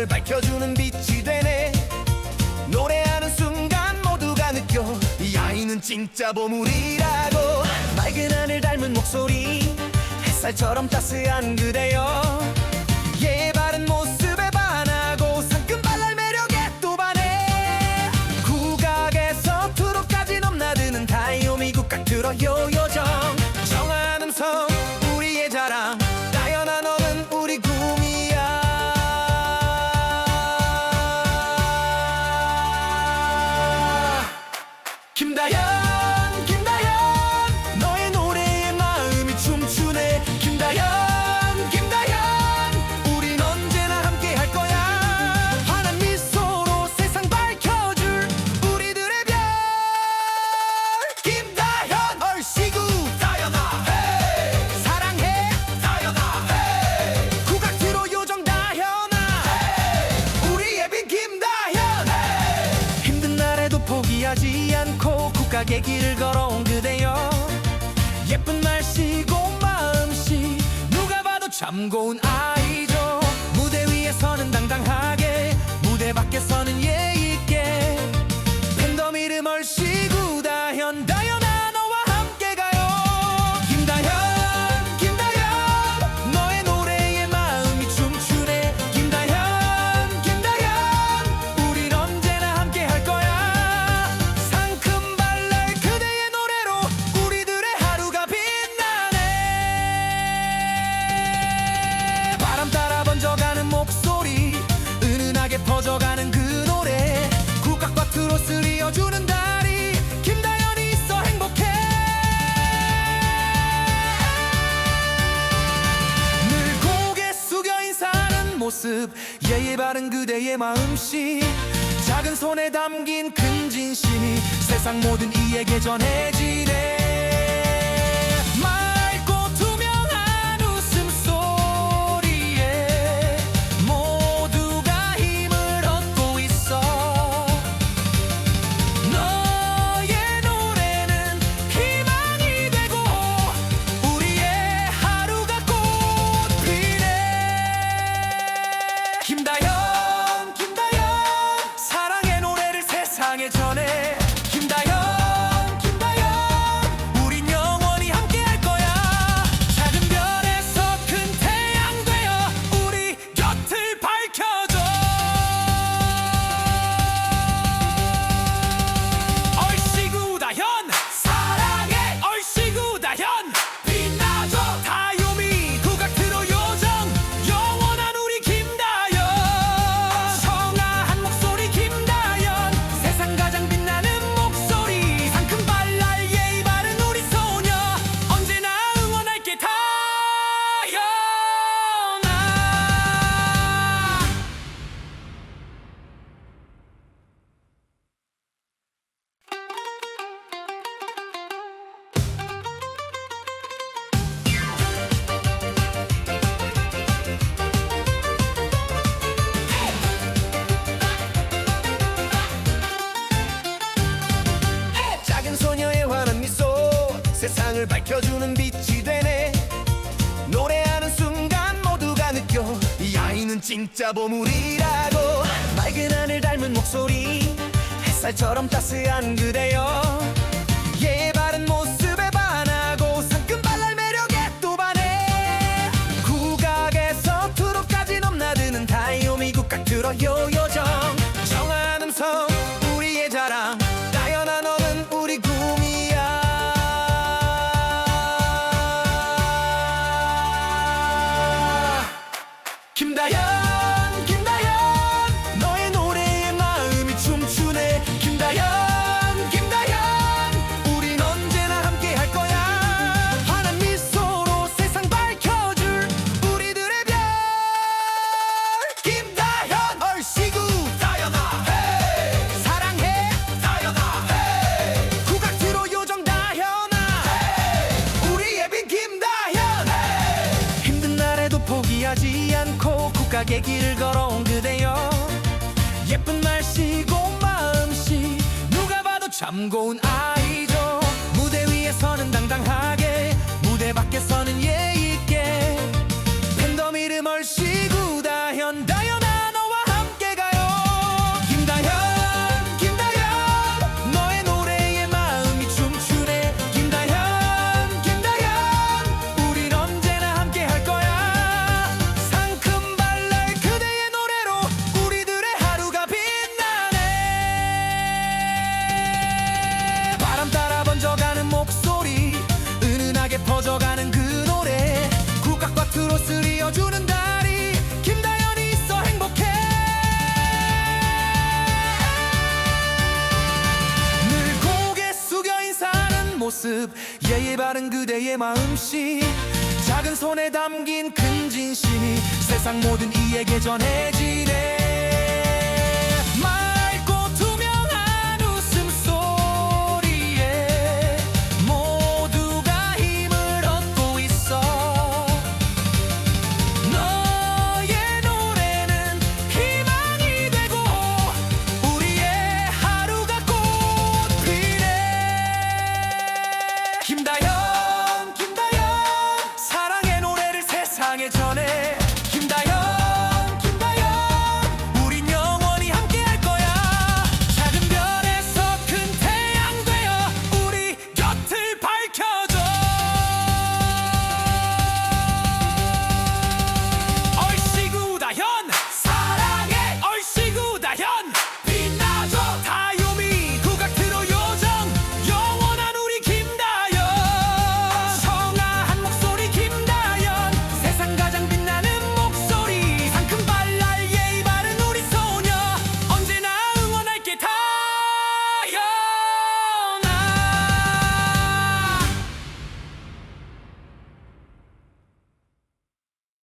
세상을 밝혀주는 빛이 되네. 노래하는 순간 모두가 느껴. 이 아이는 진짜 보물이라고. 맑은 하늘 닮은 목소리 햇살처럼 따스한 그대여. 얘의 바른 모습에 반하고 상큼 발랄 매력에 또 반해. 국악에서 투로까지 넘나드는 다이오미 국악 들어요 포기하지 않고 국악의 길을 걸어온 그대여. 예쁜 날씨고 마음씨 누가 봐도 참 고운 아이죠. 무대 위에서는 당당하게 무대 밖에서는 모습 예의 바른 그대의 마음씨. 작은 손에 담긴 큰 진심이 세상 모든 이에게 전해지네 세상을 밝혀주는 빛이 되네. 노래하는 순간 모두가 느껴. 이 아이는 진짜 보물이라고. 맑은 하늘 닮은 목소리 햇살처럼 따스한 그대여. 얘의 바른 모습에 반하고 상큼 발랄 매력에 또 반해. 국악에서 투로까지 넘나드는 다이오미 국악 들어요 요 포기하지 않고 국악의 길을 걸어온 그대여. 예쁜 날씨고 마음씨 누가 봐도 참 고운 아이죠. 무대 위에서는 당당하게 예의 바른 그대의 마음씨. 작은 손에 담긴 큰 진심이 세상 모든 이에게 전해지네